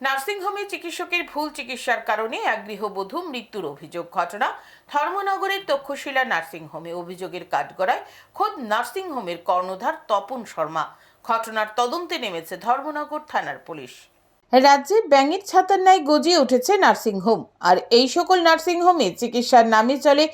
নার্সিংহোমে চিকিৎসকের ভুল চিকিৎসার কারণে এক গৃহবধূ মৃত্যুর অভিযোগ ঘটনা। ধর্মনগরের তক্ষশিলা নার্সিংহোমে অভিযোগের কাঠগড়ায় খোদ নার্সিংহোমের কর্ণধার তপন শর্মা। ঘটনার তদন্তে নেমেছে ধর্মনগর থানার পুলিশ। রাজ্যে ব্যাঙের ছাতার ন্যায় গজিয়ে উঠেছে নার্সিংহোম, আর এই সকল নার্সিংহোমে চিকিৎসার নামে চলে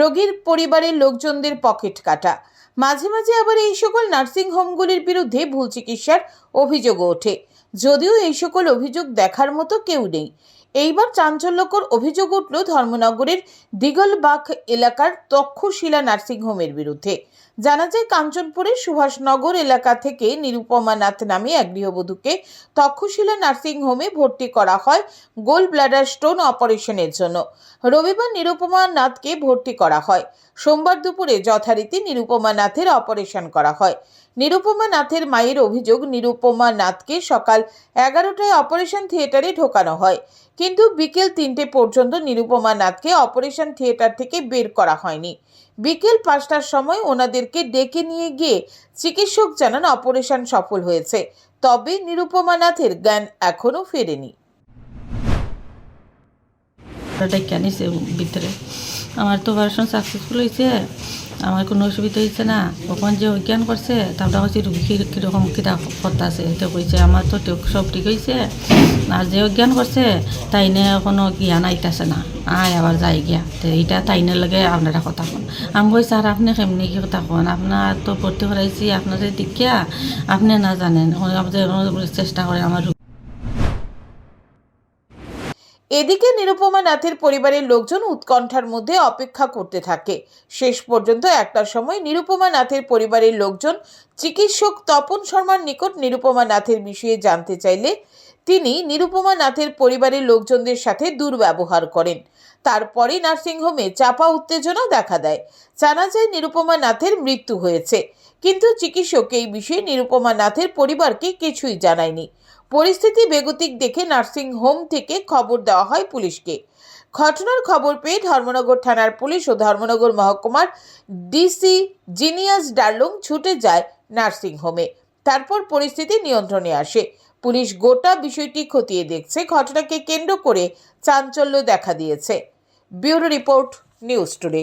রোগীর পরিবারের লোকজনদের পকেট কাটা। মাঝে মাঝে আবার এই সকল নার্সিংহোমগুলির বিরুদ্ধে ভুল চিকিৎসার অভিযোগও ওঠে। যদিও এই সকল অভিযোগ দেখার মতো কেউ নেই। এইবার চাঞ্চল্যকর অভিযোগ উঠল ধর্মনগরের দিগলবাগ এলাকার তক্ষশিলা নার্সিংহোমের বিরুদ্ধে। জানা যায় কাঞ্চনপুরের সুভাষনগর এলাকা থেকে নিরুপমা নাথ নামে এক গৃহবধূকে তক্ষশিলা নার্সিংহোমে ভর্তি করা হয় গোল ব্লাডার স্টোন অপারেশনের জন্য। রবিবার নিরুপমা নাথকে ভর্তি করা হয়। সোমবার দুপুরে যথারীতি নিরুপমা নাথের অপারেশন করা হয়। নিরুপমা নাথের মায়ের অভিযোগ নিরুপমা নাথকে সকাল এগারোটায় অপারেশন থিয়েটারে ঢোকানো হয়। কিন্তু বিকেল তিনটে পর্যন্ত নিরুপমা নাথকে অপারেশন থিয়েটার থেকে বের করা হয়নি। বিকেল পাঁচটার সময় ওনাদেরকে ডেকে নিয়ে গিয়ে চিকিৎসক জানান অপারেশন সফল হয়েছে। তবে নিরুপমা নাথের জ্ঞান এখনও ফেরেনি। আনিছে ভিতরে। আমার তো অপারেশন সাকসেসফুল হয়েছে। আমার কোনো অসুবিধা হয়েছে না। কখন যে অজ্ঞান করছে, তারপরে হচ্ছে রুগী কীরকম কীটা আছে তো কইছে। আমার তো সব ঠিক হয়েছে আর যে অজ্ঞান করছে তাই তাইনে কোনো জ্ঞান আইতাছে না। আয় আবার যাই গিয়া। তো এইটা তাইনের লগে আপনারা কথা কন। আমি কই স্যার আপনি কেমনি কি কথা কন? আপনার তো ভর্তি করাইছি আপনাদের দেখিয়া আপনি না জানেন। চেষ্টা করে আমার এদিকে নিরুপমা নাথের পরিবারের লোকজন উৎকণ্ঠার মধ্যে অপেক্ষা করতে থাকে। শেষ পর্যন্ত একটা সময় নিরুপমা নাথের পরিবারের লোকজন চিকিৎসক তপন শর্মার নিকট নিরুপমা নাথের বিষয়ে জানতে চাইলে তিনি নিরুপমা নাথের পরিবারের লোকজনদের সাথে দুর্ব্যবহার করেন। তারপরে নার্সিংহোমে চাপা উত্তেজনা দেখা দেয়। জানা যায় নিরুপমা নাথের মৃত্যু হয়েছে। কিন্তু চিকিৎসক এই বিষয়ে নিরুপমা নাথের পরিবারকে কিছুই জানায়নি। পরিস্থিতি বেগতিক দেখে নার্সিং হোম থেকে খবর দেওয়া হয় পুলিশকে। ঘটনার খবর পেয়ে ধর্মনগর থানার পুলিশ ও ধর্মনগর মহকুমার ডিসি জিনিয়াস ডার্লুং ছুটে যায় নার্সিং হোমে। তারপর পরিস্থিতি নিয়ন্ত্রণে আসে। পুলিশ গোটা বিষয়টি খতিয়ে দেখছে, ঘটনাকে কেন্দ্র করে চাঞ্চল্য দেখা দিয়েছে। Bureau report, news today.